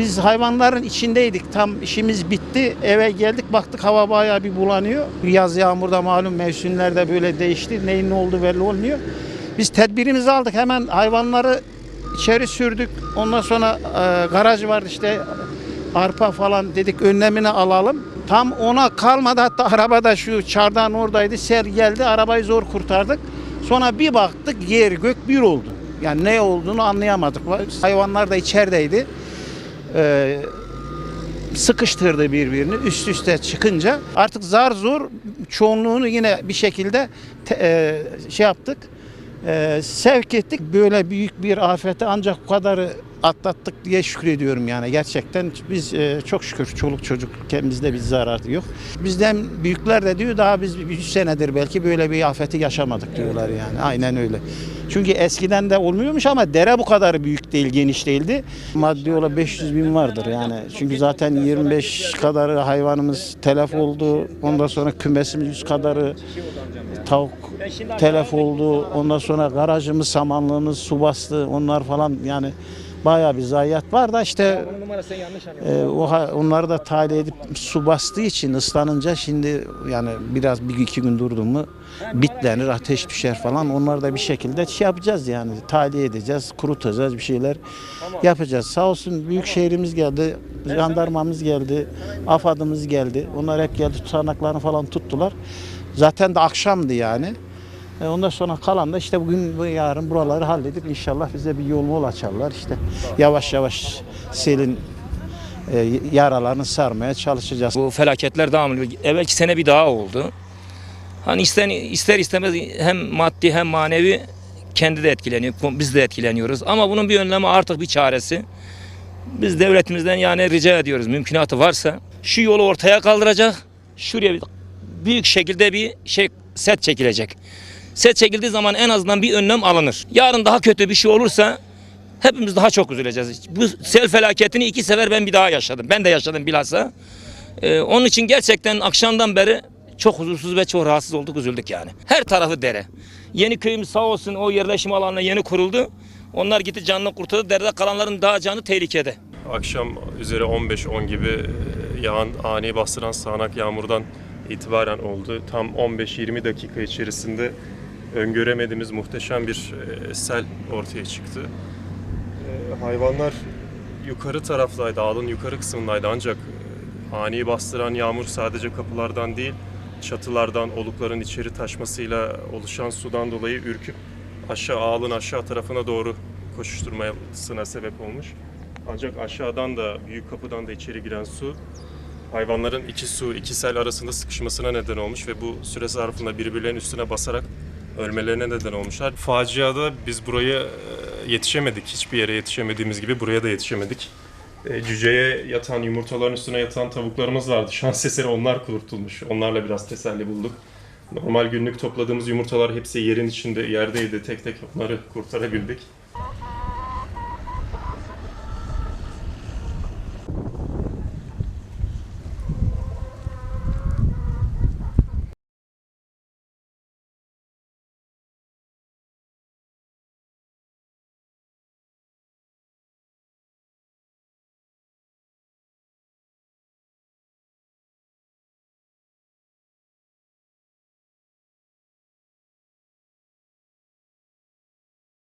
Biz hayvanların içindeydik. Tam işimiz bitti. Eve geldik baktık hava bayağı bir bulanıyor. Yaz yağmurda malum mevsimlerde böyle değişti. Neyin ne oldu belli olmuyor. Biz tedbirimizi aldık. Hemen hayvanları içeri sürdük. Ondan sonra e, garaj vardı işte arpa falan dedik önlemini alalım. Tam ona kalmadı hatta arabada şu çardan oradaydı. Ser geldi arabayı zor kurtardık. Sonra bir baktık yer gök bir oldu. Yani ne olduğunu anlayamadık. Hayvanlar da içerideydi. Ee, sıkıştırdı birbirini üst üste çıkınca. Artık zar zor çoğunluğunu yine bir şekilde te- e, şey yaptık. E, sevk ettik. Böyle büyük bir afete ancak bu kadarı atlattık diye şükrediyorum yani. Gerçekten biz e, çok şükür çoluk çocuk kendimizde bir zarar yok. Bizden büyükler de diyor daha biz 100 senedir belki böyle bir afeti yaşamadık diyorlar yani. Aynen öyle. Çünkü eskiden de olmuyormuş ama dere bu kadar büyük değil, geniş değildi. Maddi olarak 500 bin vardır yani. Çünkü zaten 25 kadarı hayvanımız telef oldu. Ondan sonra kümesimiz 100 kadarı tavuk telef oldu. Ondan sonra garajımız, samanlığımız su bastı. Onlar falan yani bayağı bir zayiat var da işte e, onları da tahliye edip su bastığı için ıslanınca şimdi yani biraz bir iki gün durdu mu bitlenir, ateş düşer falan. Onları da bir şekilde şey yapacağız yani tahliye edeceğiz, kurutacağız bir şeyler yapacağız. Sağ olsun büyük şehrimiz geldi, jandarmamız geldi, AFAD'ımız geldi. Onlar hep geldi tutanaklarını falan tuttular. Zaten de akşamdı yani. E, Ondan sonra kalan da işte bugün ve yarın buraları halledip inşallah bize bir yol mol açarlar. İşte yavaş yavaş selin e, yaralarını sarmaya çalışacağız. Bu felaketler devam ediyor. Evvelki sene bir daha oldu. Hani ister, ister istemez hem maddi hem manevi kendi de etkileniyor. Biz de etkileniyoruz. Ama bunun bir önlemi artık bir çaresi. Biz devletimizden yani rica ediyoruz mümkünatı varsa şu yolu ortaya kaldıracak. Şuraya büyük şekilde bir şey set çekilecek. Set çekildiği zaman en azından bir önlem alınır. Yarın daha kötü bir şey olursa hepimiz daha çok üzüleceğiz. Bu sel felaketini iki sefer ben bir daha yaşadım. Ben de yaşadım bilhassa. Ee, onun için gerçekten akşamdan beri çok huzursuz ve çok rahatsız olduk, üzüldük yani. Her tarafı dere. Yeni köyümüz sağ olsun o yerleşim alanına yeni kuruldu. Onlar gitti canını kurtardı. Derede kalanların daha canı tehlikede. Akşam üzeri 15-10 gibi e, yağan ani bastıran sağanak yağmurdan itibaren oldu. Tam 15-20 dakika içerisinde öngöremediğimiz muhteşem bir e, sel ortaya çıktı. E, Hayvanlar yukarı taraftaydı, ağlın yukarı kısmındaydı ancak e, ani bastıran yağmur sadece kapılardan değil, çatılardan, olukların içeri taşmasıyla oluşan sudan dolayı ürküp aşağı ağlın aşağı tarafına doğru koşuşturmasına sebep olmuş. Ancak aşağıdan da büyük kapıdan da içeri giren su hayvanların iki su, iki sel arasında sıkışmasına neden olmuş ve bu süre zarfında birbirlerinin üstüne basarak ölmelerine neden olmuşlar. Faciada biz buraya e, yetişemedik. Hiçbir yere yetişemediğimiz gibi buraya da yetişemedik. E, Cüceye yatan, yumurtaların üstüne yatan tavuklarımız vardı. Şans eseri onlar kurtulmuş. Onlarla biraz teselli bulduk. Normal günlük topladığımız yumurtalar hepsi yerin içinde, yerdeydi. Tek tek onları kurtarabildik.